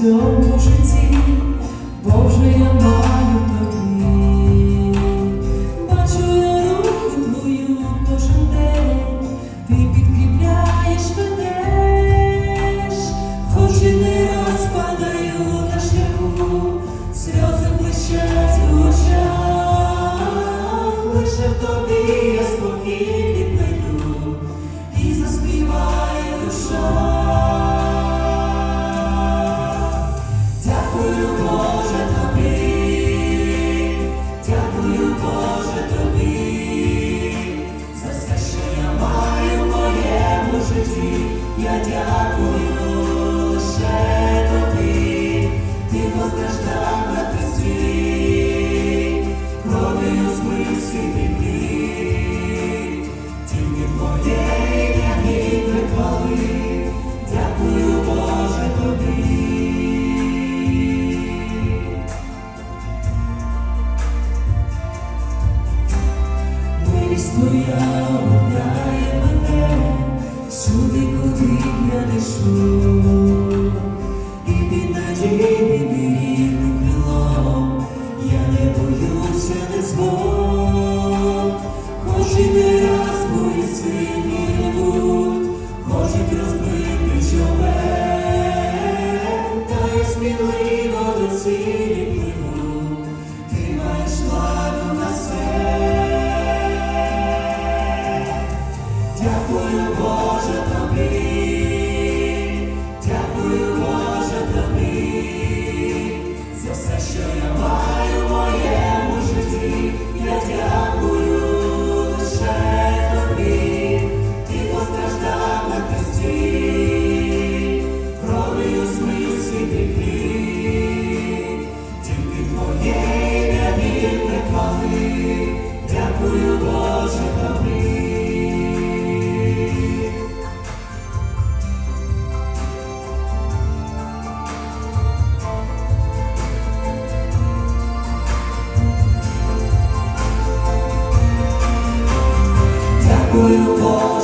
цьому житті, Боже, я маю тобі, бачу я руку твою кожен день, ти підкріпляєш ведеш, хоч і не розпадаю на шляху, сльози блищать в лише в тобі я спокій. Diabo. Тебе берег крылом, я не боюсь, я не смог. Дякую Богу